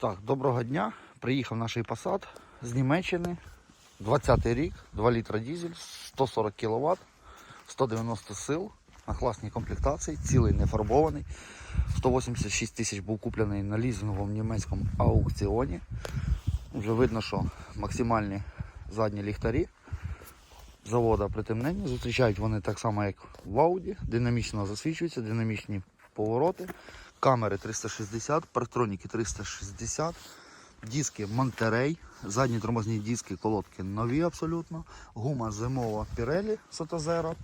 Так, доброго дня. Приїхав наш Passat з Німеччини. 20-й рік, 2 літра дізель, 140 кВт, 190 сил, на класній комплектації, цілий не фарбований. 186 тисяч був куплений на лізинговому німецькому аукціоні. Вже видно, що максимальні задні ліхтарі завода притемнення. Зустрічають вони так само, як в Audi, динамічно засвічуються, динамічні повороти. Камери 360, парктроніки 360, диски Monterey, задні тормозні диски, колодки нові абсолютно, гума зимова Pirelli Sotozero,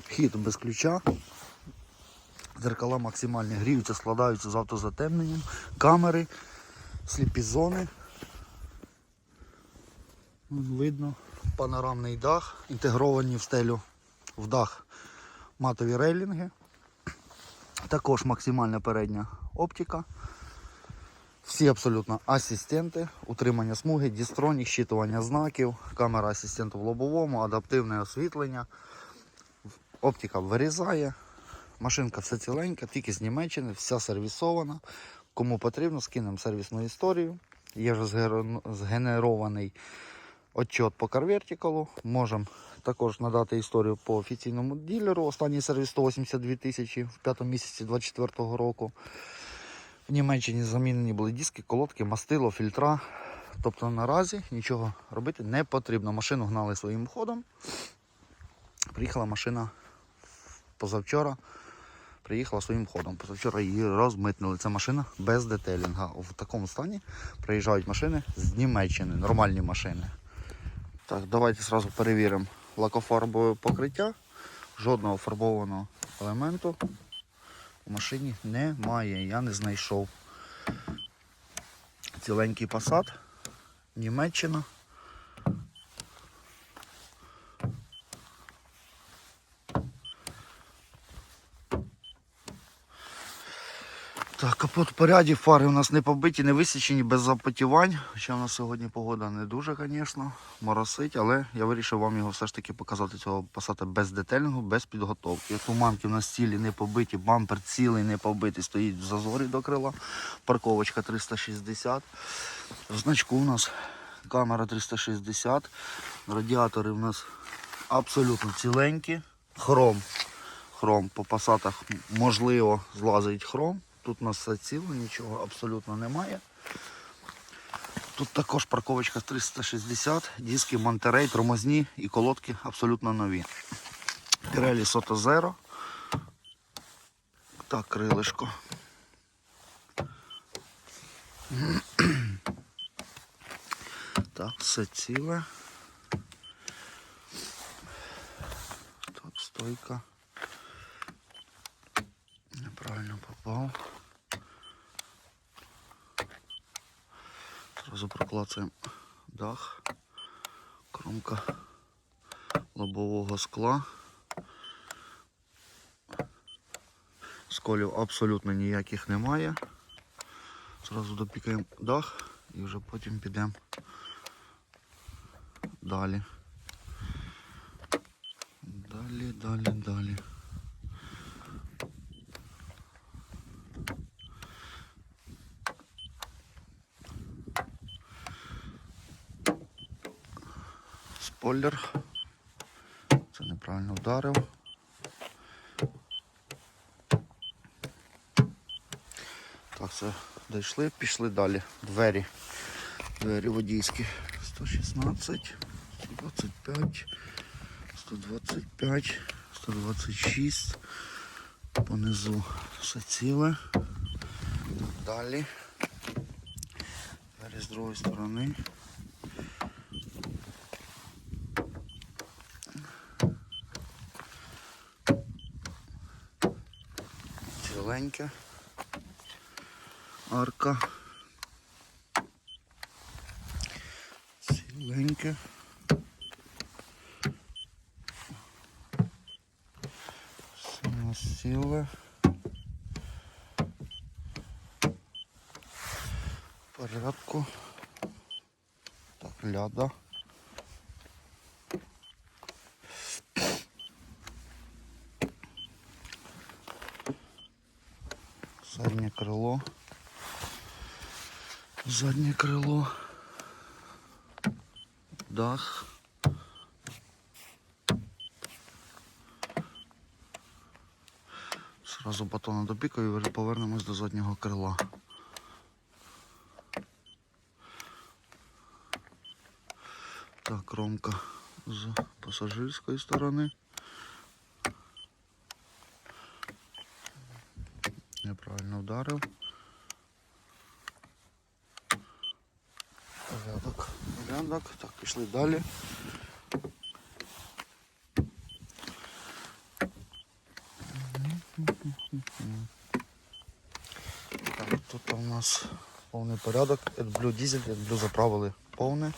вхід без ключа, зеркала максимальні гріються, складаються з автозатемненням, камери, сліпі зони. Видно, панорамний дах, інтегровані в стелю в дах матові рейлінги. Також максимальна передня оптика. Всі абсолютно асистенти, утримання смуги, дістронік, щитування знаків, камера асистенту в лобовому, адаптивне освітлення. Оптика вирізає. Машинка все ціленька, тільки з Німеччини, вся сервісована. Кому потрібно, скинемо сервісну історію. Є вже згенерований отчет по CarVertical. Можемо також надати історію по офіційному ділеру. Останній сервіс 182 тисячі в п'ятому місяці 2024 року. В Німеччині замінені були диски, колодки, мастило, фільтра. Тобто наразі нічого робити не потрібно. Машину гнали своїм ходом. Приїхала машина позавчора. Приїхала своїм ходом. Позавчора її розмитнили. Це машина без детелінга. В такому стані приїжджають машини з Німеччини, нормальні машини. Так, давайте зразу перевіримо лакофарбове покриття. Жодного фарбованого елементу у машині немає. Я не знайшов. Ціленький посад, Німеччина. Так, капот в поряді, фари у нас не побиті, не висічені, без запотівань. Хоча в нас сьогодні погода не дуже, звісно, моросить, але я вирішив вам його все ж таки показати цього пасати без детельного, без підготовки. Туманки в нас цілі не побиті, бампер цілий не побитий, стоїть в зазорі до крила. Парковочка 360. В значку у нас камера 360. Радіатори у нас абсолютно ціленькі. Хром. Хром по пасатах можливо злазить хром. Тут у нас ціло, нічого абсолютно немає. Тут також парковочка 360, диски Monterey, тормозні і колодки абсолютно нові. Pirelli Soto Zero. Так, крилишко. Так, все ціле. Так, стойка. Неправильно попав. Зразу дах, кромка лобового скла. Сколів абсолютно ніяких немає. Зразу допікаємо дах і вже потім підемо далі. Далі, далі, далі. Спойлер. Це неправильно вдарив. Так, все, дійшли, пішли далі. Двері. Двері водійські. 116, 125, 125, 126. Понизу все ціле. Далі. Двері з другої сторони. Ціленьке. Арка. Ціле. В порядку. Так, ляда. Заднє крило. Заднє крило. Дах. Сразу батона допікаю і повернемось до заднього крила. Так, кромка з пасажирської сторони. Неправильно. Порядок, порядок. Так, пішли далі. Так, тут у нас повний порядок. AdBlue дизель, AdBlue заправили повне.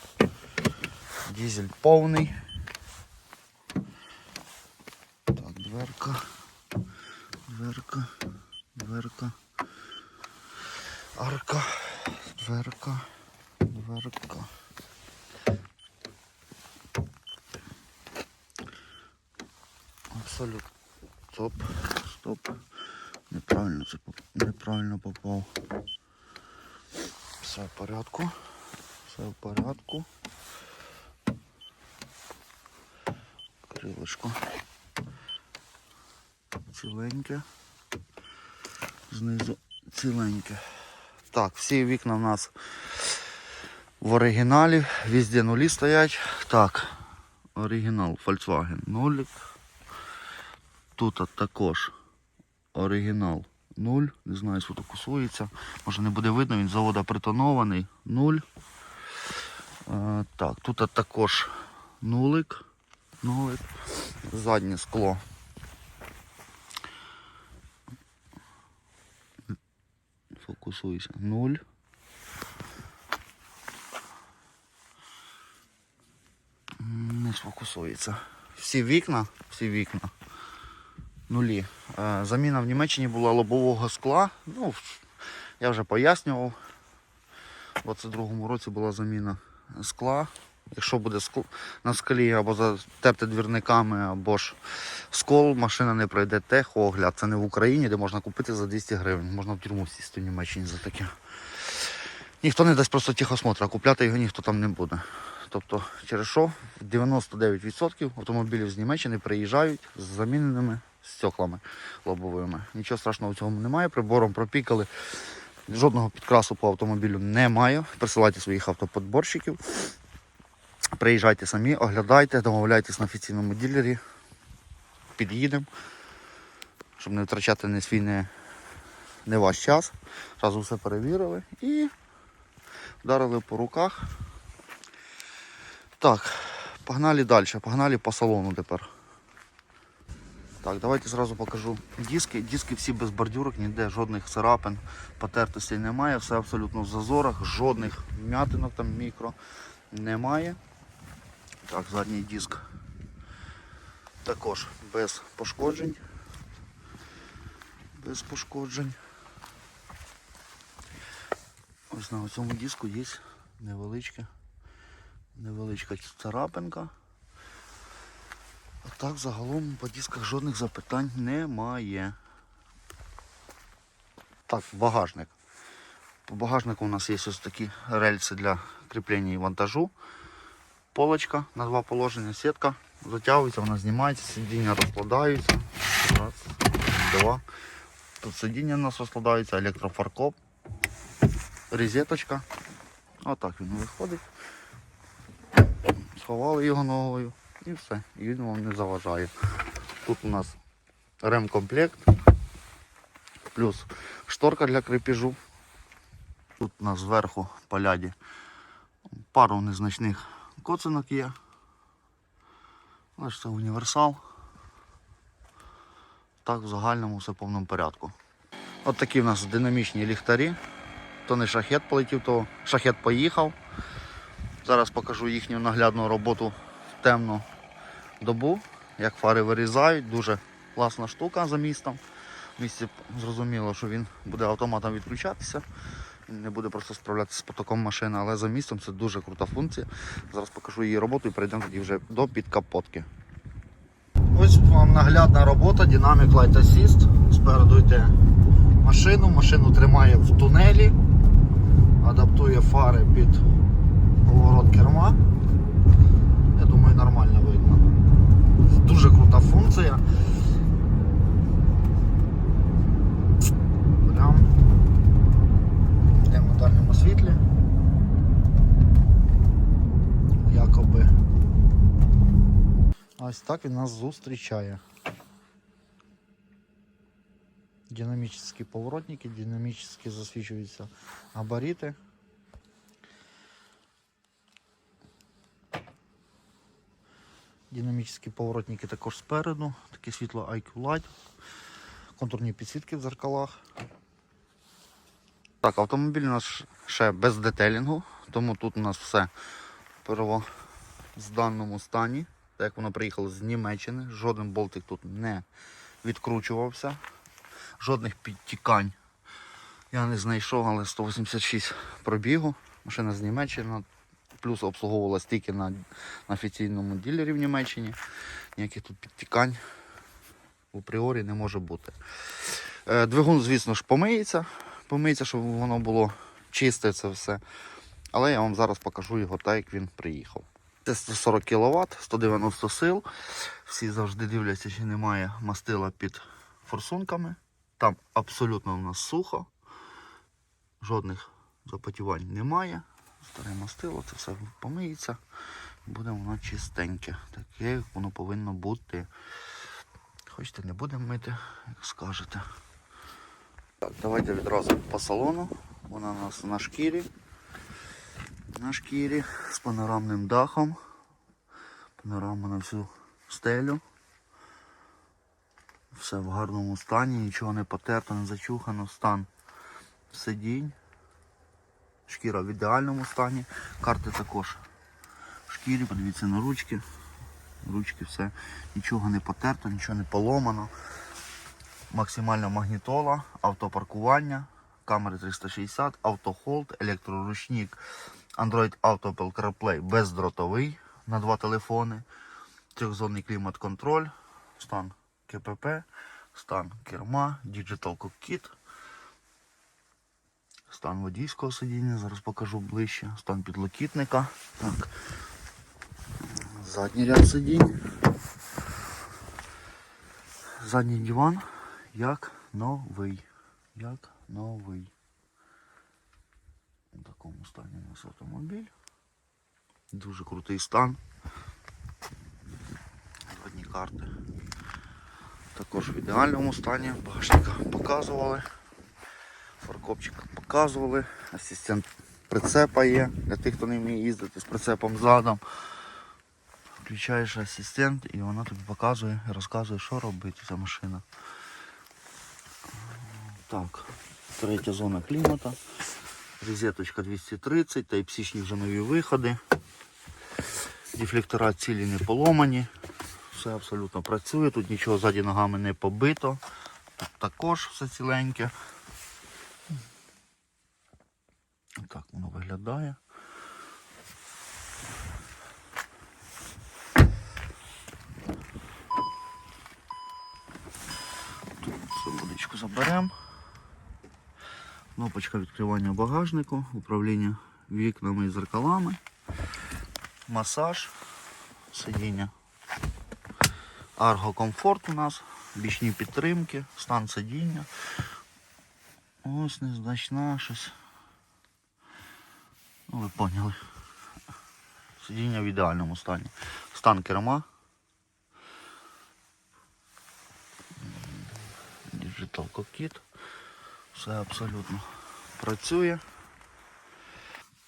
Дизель повний. Так, дверка. Дверка. Дверка. Арка. Дверка. Дверка. Абсолютно. Стоп. Стоп. Неправильно це неправильно попав. Все в порядку. Все в порядку. Крилишко. Ціленьке. Знизу ціленьке. Так, всі вікна в нас в оригіналі. Везде нулі стоять. Так, оригінал Volkswagen нулик. Тут також оригінал 0. Не знаю, сфотокусується. Може не буде видно, він з завода притонований 0. Е, так, тут також нулик. нулик. Заднє скло. Фокусуйся. 0. Не сфокусується. Всі вікна, всі вікна нулі. Е, Заміна в Німеччині була лобового скла. Ну, я вже пояснював. У 22-му році була заміна скла. Якщо буде на скалі або затерти двірниками, або ж скол, машина не пройде техогляд. Це не в Україні, де можна купити за 200 гривень. Можна в тюрму сісти в Німеччині за таке. Ніхто не дасть просто техосмотр, а купляти його ніхто там не буде. Тобто, через що 99% автомобілів з Німеччини приїжджають з заміненими стеклами лобовими. Нічого страшного в цьому немає. Прибором пропікали. Жодного підкрасу по автомобілю немає. Присилайте своїх автоподборщиків. Приїжджайте самі, оглядайте, домовляйтесь на офіційному ділері. Під'їдемо, щоб не втрачати не свій, не, не ваш час. Зразу все перевірили і вдарили по руках. Так, погнали далі, погнали по салону тепер. Так, давайте зразу покажу диски. Диски всі без бордюрок, ніде жодних царапин, потертостей немає, все абсолютно в зазорах, жодних м'ятинок там мікро немає. Так, задній диск також без пошкоджень. Без пошкоджень. Ось на цьому диску є невеличке, невеличка царапинка. А так загалом по дисках жодних запитань немає. Так, багажник. По багажнику у нас є ось такі рельси для кріплення і вантажу. Полочка на два положення, сітка затягується, вона знімається, сидіння розкладаються. Раз, два. Тут сидіння у нас розкладається, електрофаркоп, розеточка. Отак він виходить. Сховали його ногою і все. І він вам не заважає. Тут у нас ремкомплект, плюс шторка для крепежу. Тут у нас зверху по ляді пару незначних коцинок є. Це універсал. Так, в загальному все в повному порядку. От такі в нас динамічні ліхтарі. То не шахет полетів, то шахет поїхав. Зараз покажу їхню наглядну роботу в темну добу, як фари вирізають. Дуже класна штука за містом. В місті зрозуміло, що він буде автоматом відключатися. Не буде просто справлятися з потоком машини, але за містом це дуже крута функція. Зараз покажу її роботу і перейдемо тоді вже до підкапотки. Ось вам наглядна робота, Dynamic Light Assist. Спереду йде машину, машину тримає в тунелі, адаптує фари під поворот керма. Я думаю, нормально видно. Дуже крута функція. Прям на дальньому світлі. Якоби. Ось так він нас зустрічає. Динамические поворотники, динамически засвічуються габарити. Динамічні поворотники також спереду, таке світло IQ Light, контурні підсвітки в зеркалах. Так, автомобіль у нас ще без детелінгу, тому тут у нас все в первозданному стані, так як воно приїхало з Німеччини, жоден болтик тут не відкручувався, жодних підтікань я не знайшов, але 186 пробігу, машина з Німеччини, плюс обслуговувалась тільки на, на офіційному ділері в Німеччині. Ніяких тут підтікань в апріорі не може бути. Е, Двигун, звісно ж, помиється. Помиється, щоб воно було чисте це все. Але я вам зараз покажу його так, як він приїхав. Це 140 кВт, 190 сил. Всі завжди дивляться, чи немає мастила під форсунками. Там абсолютно у нас сухо. Жодних запотівань немає. Старе мастило, це все помиється. Буде воно чистеньке. Таке, як воно повинно бути. Хочете, не будемо мити, як скажете. Так, давайте відразу по салону. Вона у нас на шкірі. На шкірі з панорамним дахом. Панорама на всю стелю. Все в гарному стані, нічого не потерто, не зачухано, стан сидінь. Шкіра в ідеальному стані. Карти також в шкірі, подивіться на ручки. Ручки все, нічого не потерто, нічого не поломано. Максимальна магнітола, автопаркування, камери 360, автохолд, електроручник, Android Auto Apple CarPlay бездротовий на два телефони, трьохзонний клімат-контроль, стан КПП, стан керма, Digital Cockpit, стан водійського сидіння, зараз покажу ближче, стан підлокітника. Так. Задній ряд сидінь. Задній диван як новий. Як новий. У такому стані у нас автомобіль. Дуже крутий стан. Задні карти. Також в ідеальному стані. Багажника показували. Фаркопчик показували. Асистент прицепа є. Для тих, хто не вміє їздити з прицепом задом. Включаєш асистент і вона тобі показує розказує, що робити ця машина. Так, третя зона клімата. Розеточка 230, Type-C вже нові виходи. Дефлектора цілі не поломані. Все абсолютно працює, тут нічого ззаді ногами не побито. Тут також все ціленьке. Так воно виглядає. Тут водичку заберемо. Кнопочка відкривання багажнику, управління вікнами і зеркалами, масаж, сидіння. Арго комфорт у нас, бічні підтримки, стан сидіння. Ось незначна щось. Ну, ви поняли. Сидіння в ідеальному стані. Стан керма. Digital Cockpit. Все абсолютно працює.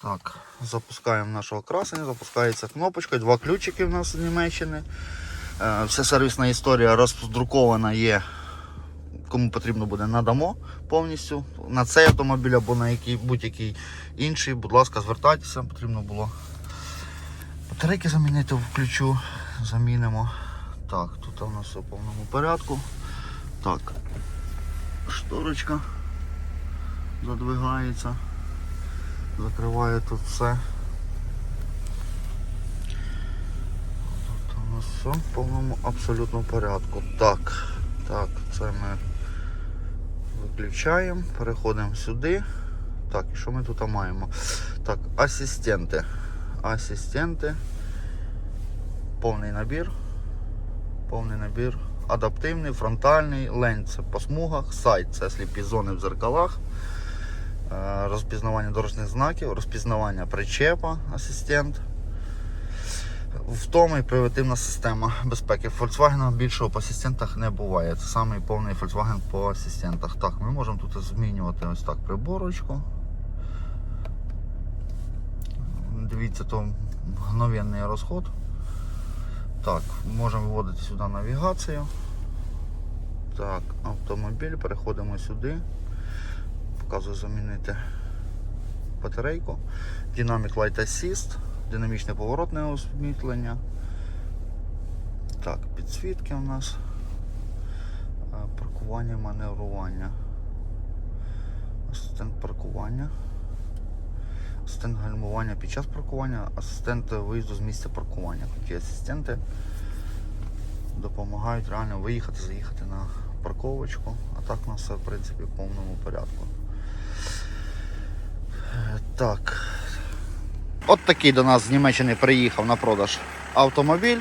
Так, запускаємо нашого красення, запускається кнопочка, два ключики в нас з Німеччини. Е, Вся сервісна історія роздрукована є. Кому потрібно буде, надамо повністю. На цей автомобіль або на який, будь-який інший, будь ласка, звертайтеся, потрібно було батарейки замінити, включу, замінимо. Так, тут у нас все в повному порядку. Так, шторочка задвигається, закриває тут все. Тут у нас все в повному абсолютно порядку. Так, так, це ми виключаємо, переходимо сюди. Так, і що ми тут маємо? Так, асистенти. Асистенти. Повний набір. Повний набір. Адаптивний, фронтальний, лень це по смугах, сайт це сліпі зони в зеркалах, розпізнавання дорожніх знаків, розпізнавання причепа, асистент. Втома і превентивна система безпеки. Volkswagen більшого по асистентах не буває. Це самий повний Volkswagen по асистентах. Так, ми можемо тут змінювати ось так приборочку. Дивіться, то мгновенний розход. Так, можемо виводити сюди навігацію. Так, автомобіль, переходимо сюди. Показую замінити батарейку. Dynamic Light Assist, динамічне поворотне освітлення. Так, підсвітки у нас. Е, Паркування, маневрування. Асистент паркування. Асистент гальмування під час паркування, асистент виїзду з місця паркування. Такі асистенти допомагають реально виїхати, заїхати на парковочку. А так у нас все в принципі в повному порядку. Так. От такий до нас з Німеччини приїхав на продаж автомобіль.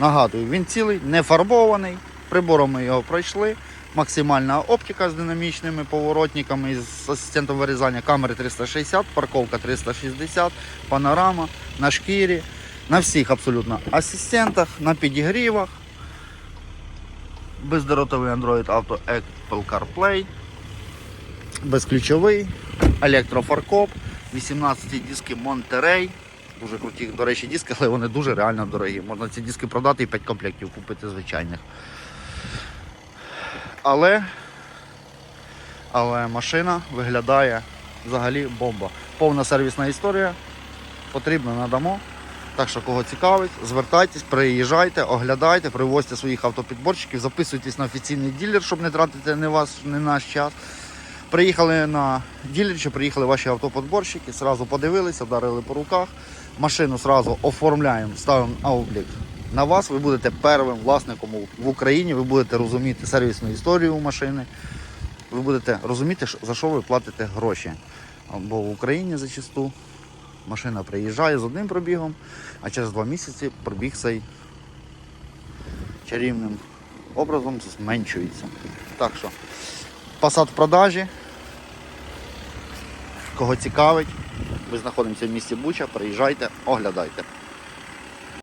Нагадую, він цілий, не фарбований. Прибором ми його пройшли. Максимальна оптика з динамічними поворотниками, з асистентом вирізання камери 360, парковка 360, панорама на шкірі, на всіх абсолютно асистентах, на підігрівах. Бездротовий Android Auto Apple CarPlay, безключовий, електрофаркоп, 18 диски Monterey. Дуже круті, до речі, диски, але вони дуже реально дорогі. Можна ці диски продати і 5 комплектів купити звичайних. Але, але машина виглядає взагалі бомба. Повна сервісна історія. Потрібно надамо. Так що кого цікавить, звертайтесь, приїжджайте, оглядайте, привозьте своїх автопідборщиків, записуйтесь на офіційний ділер, щоб не тратити не вас, не наш час. Приїхали на ділер, приїхали ваші автоподборщики, зразу подивилися, вдарили по руках. Машину зразу оформляємо, ставимо на облік на вас. Ви будете первим власником в Україні, ви будете розуміти сервісну історію машини, ви будете розуміти, за що ви платите гроші. Бо в Україні зачасту машина приїжджає з одним пробігом, а через два місяці пробіг цей чарівним образом зменшується. Так що, Passat в продажі. Кого цікавить, ми знаходимося в місті Буча, приїжджайте, оглядайте.